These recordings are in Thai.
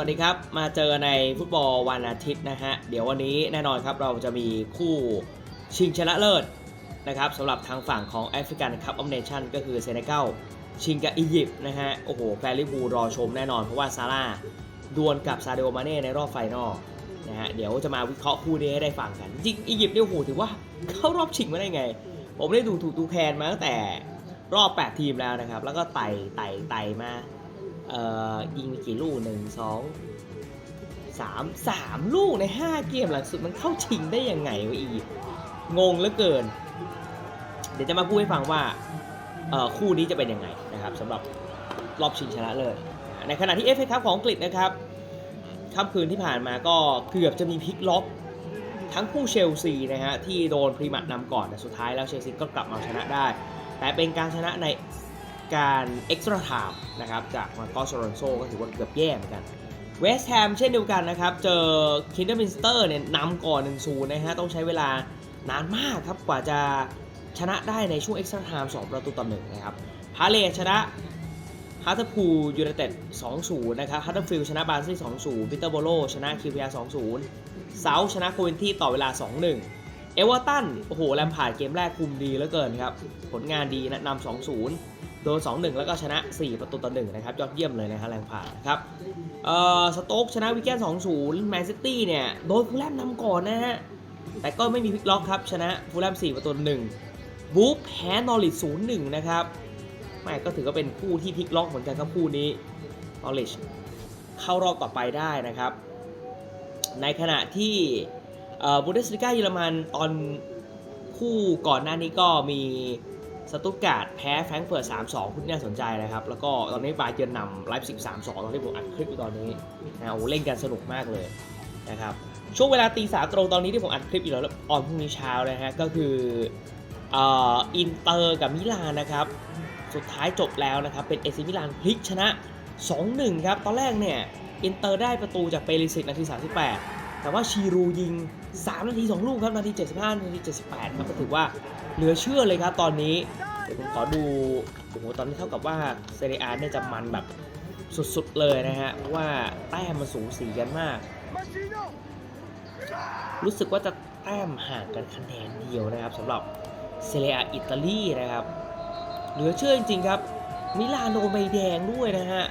วัสดีครับ มาเจอในฟุตบอลวันอาทิตย์นะฮะ เดี๋ยววันนี้แน่นอนครับเราจะมีคู่ชิงชนะเลิศนะครับสำหรับทางฝั่งของแอฟริกันคัพออฟเนชั่นก็คือเซเนกัลชิงกับอียิปต์นะฮะ โอ้โหแฟนลิเวอร์พูลรอชมแน่นอนเพราะว่าซาร่าดวลกับซาเดโอมาเน่ในรอบไฟนอลนะฮะ เดี๋ยวจะมาวิเคราะห์คู่นี้ให้ได้ฟังกัน จริงอียิปต์เนี่ยโอ้โหถือว่าเข้ารอบชิงมาได้ไง ผมได้ดูถูกดูแคนมาตั้งแต่รอบ 8 ทีมแล้วนะครับ แล้วก็ไต่ไต่ไต่มา เอ่อยิงกี่ลูกหนึ่งสองสามสามลูกใน5เกมหลังสุดมันเข้าชิงได้ยังไงวะอีงงเหลือเกิน เดี๋ยวจะมาพูดให้ฟังว่าคู่นี้จะเป็นยังไงนะครับสำหรับรอบชิงชนะเลิศในขณะที่เอฟเอคัพของอังกฤษนะครับค่ำคืนที่ผ่านมาก็เกือบจะมีพลิกล็อกทั้งคู่เชลซีนะฮะที่โดนพรีมัดนำก่อนแต่สุดท้ายแล้วเชลซีก็กลับมาชนะได้ แต่เป็นการชนะใน การเอ็กซ์ตร้าไทม์นะครับจากมาร์กอสโรนโซก็ถือว่าเกือบแย่เหมือนกันเวสต์แฮมเช่นเดียวกันนะครับ เจอคินเดอร์มินสเตอร์เนี่ยนำก่อน1นศูนย์นะฮะต้องใช้เวลานานมากครับกว่าจะชนะได้ในช่วงเอ็กซ์ตร้าไทม์2ประตูต่อหนึ่งนะครับพาเลชนะฮัตเตอร์พูลยูไนเต็ด2-0 นะครับฮัตเตอร์ฟิลชนะบาร์ซี่2-0พิเตอร์โบโลชนะคิวพีอาร์2-0 เซาชนะโคเวนที่ต่อเวลา 2-1 เอเวอร์ตัน โอ้โห แลมพาร์ดเกมแรกคุมดีเหลือเกินครับ ผลงานดีนะนำ2-0 โดน 2-1 แล้วก็ชนะ 4 ประตูต่อ1นะครับ ยอดเยี่ยมเลยนะฮะแลมพาร์ดนะครับเอ่อสโต๊กชนะวิกเกน2-0 แมนซิตี้เนี่ย โดนฟูลแลมนำก่อนนะฮะ แต่ก็ไม่มีพลิกล็อกครับ ชนะฟูลแลม4 ประตูต่อ1บูฟแพ้นอริท0-1 นะครับไม่ก็ถือว่าเป็นคู่ที่พลิกล็อกเหมือนกันครับคู่นี้นอริชเข้ารอบต่อไปได้นะครับ ในขณะที่บูเดสลิก้าเยอรมันตอนคู่ก่อนหน้านี้ก็มี สตุตการ์ดแพ้แฟรงเฟิร์ต3-2คุณน่าสนใจนะครับ แล้วก็ตอนนี้บาเยิร์นนำไลฟ์สิก3-2ตอนที่ผมอัดคลิปอยู่ตอนนี้นะโอ้เล่นกันสนุกมากเลยนะครับช่วงเวลาตีสามตรงตอนนี้ที่ผมอัดคลิปอยู่แล้วออนพรุ่งนี้เช้านะฮะก็คืออ่ออินเตอร์กับมิลานนะครับ สุดท้ายจบแล้วนะครับ เป็นเอซิมิลานพลิกชนะ 2-1 ครับ ตอนแรกเนี่ย อินเตอร์ได้ประตูจากเปริสิกนาที 38 แต่ว่าชีรูยิง 3 นาที 2 ลูกครับ นาที 75 นาที 78 ครับก็ถือว่า เหลือเชื่อเลยครับตอนนี้ผมขอดูโอ้โหตอนนี้เท่ากับว่าเซเรียอาเนี่ยจะมันแบบสุดๆเลยนะฮะว่าแต้มมันสูสีกันมาก รู้สึกว่าจะแต้มห่างกันคะแนนเดียวนะครับสำหรับเซเรียอิตาลีนะครับ เหลือเชื่อจริงๆครับ มิลานโดนใบแดงด้วยนะฮะ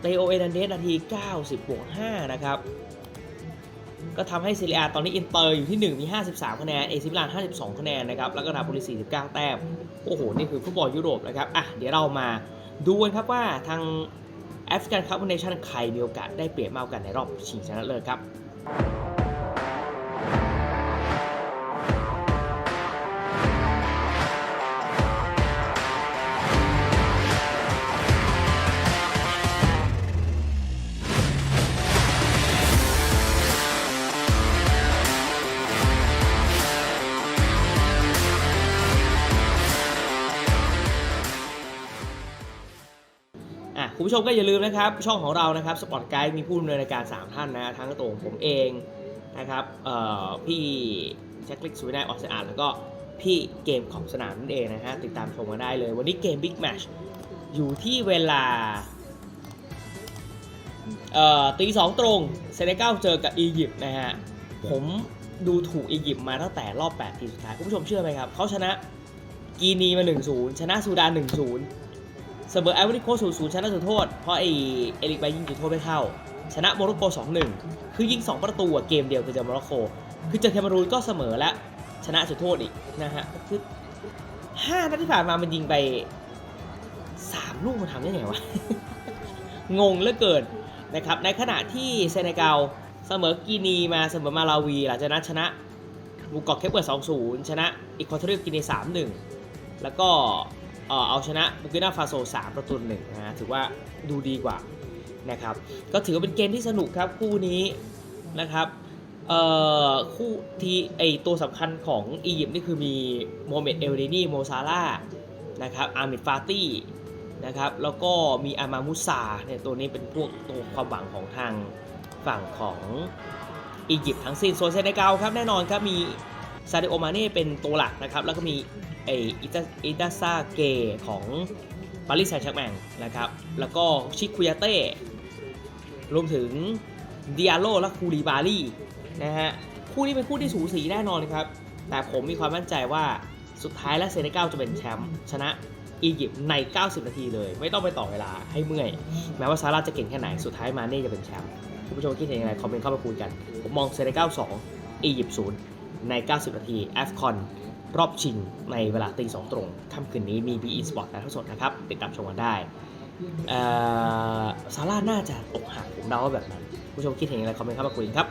เตโอเอนันเดสนาที 90บวก5นะครับ ก็ทำให้เซเรียตอนนี้อินเตอร์อยู่ที่ 1 มี 53 คะแนน เอซิมิลาน 52 คะแนนนะครับ แล้วก็นาโปลี49 แต้ม โอ้โห นี่คือฟุตบอลยุโรปนะครับ อะ เดี๋ยวเรามาดูกันครับว่าทางแอฟริกันคัพเนชั่นใครมีโอกาสได้เปรียบมากกว่ากันในรอบชิงชนะเลิศครับ คุณผู้ชมก็อย่าลืมนะครับ ช่องของเรานะครับสปอร์ตไกด์มีผู้ดำเนินรายการ 3 ท่านนะ ทั้งตัวของผมเองนะครับพี่แจ็คลิกสุวินัยออกสะอาดแล้วก็พี่เกมของสนามนั่นเองนะฮะติดตามชมกันได้เลย วันนี้เกมบิ๊กแมชอยู่ที่เวลาตีสองตรงเซเนกัลเจอกับอียิปต์นะฮะผมดูถูกอียิปต์มาตั้งแต่รอบ 8 ทีมสุดท้าย คุณผู้ชมเชื่อไหมครับ เขาชนะกีนีมา 1-0 ชนะซูดาน 1-0 เสมอไอวอรี่โคสต์0-0ชนะจุดโทษ เพราะไอเอริกไปยิงจุดโทษไม่เข้า ชนะโมร็อกโก2-1คือยิง2ประตูอะเกมเดียวคือเจอโมร็อกโก คือเจอแคนารูนก็เสมอและชนะจุดโทษอีกนะฮะคือ5นัดที่ผ่านมามันยิงไป3ลูกมันทำได้ไงวะ งงเหลือเกินนะครับ ในขณะที่เซเนกัลเสมอกีนีมาเสมอมาลาวีหลังจากนั้นชนะบูกอกเคปเปิร์2-0 ชนะอีควอเทอรีกีนี3-1 แล้วก็ เออเอาชนะบูกินาฟาโซ 3 ประตูหนึ่งนะฮะถือว่าดูดีกว่านะครับ ก็ถือว่าเป็นเกมที่สนุกครับคู่นี้นะครับเอ่อคู่ที่ไอตัวสำคัญของอียิปต์นี่คือมีโมเมดเอลเดนีโมซาร่านะครับอามิดฟาตี้นะครับแล้วก็มีอามามุซาเนี่ยตัวนี้เป็นพวกตัวความหวังของทางฝั่งของอียิปต์ทั้งสิ้นโซนเซเนกัลครับแน่นอนครับมีซาดิโอมาเน่เป็นตัวหลักนะครับแล้วก็มี ไออิตาอิตาซาเกของปารีสแซงต์แชร์แมงนะครับ แล้วก็ชิคุยาเต้รวมถึงดิอาโลและคูริบาลีนะฮะ คู่นี้เป็นคู่ที่สูสีแน่นอนครับ แต่ผมมีความมั่นใจว่าสุดท้ายแล้วเซเนกัลจะเป็นแชมป์ชนะอียิปต์ใน 90 นาทีเลย ไม่ต้องไปต่อเวลาให้เมื่อย แม้ว่าซาร่าจะเก่งแค่ไหน สุดท้ายมาเน่จะเป็นแชมป์คุณผู้ชมคิดเห็นยังไงคอมเมนต์เข้ามาคุยกัน ผมมองเซเนกัล2อียิปต์0ใน 90 นาทีแอฟคอน รอบชิงในเวลาตีสองตรงค่ำคืนนี้มี BE Sport ถ่ายทอดสดนะครับ ติดตามชมกันได้ซาร่าน่าจะอกหักผมเดาว่าแบบนั้น ผู้ชมคิดเห็นยังไรคอมเมนต์เข้ามาคุยกันครับ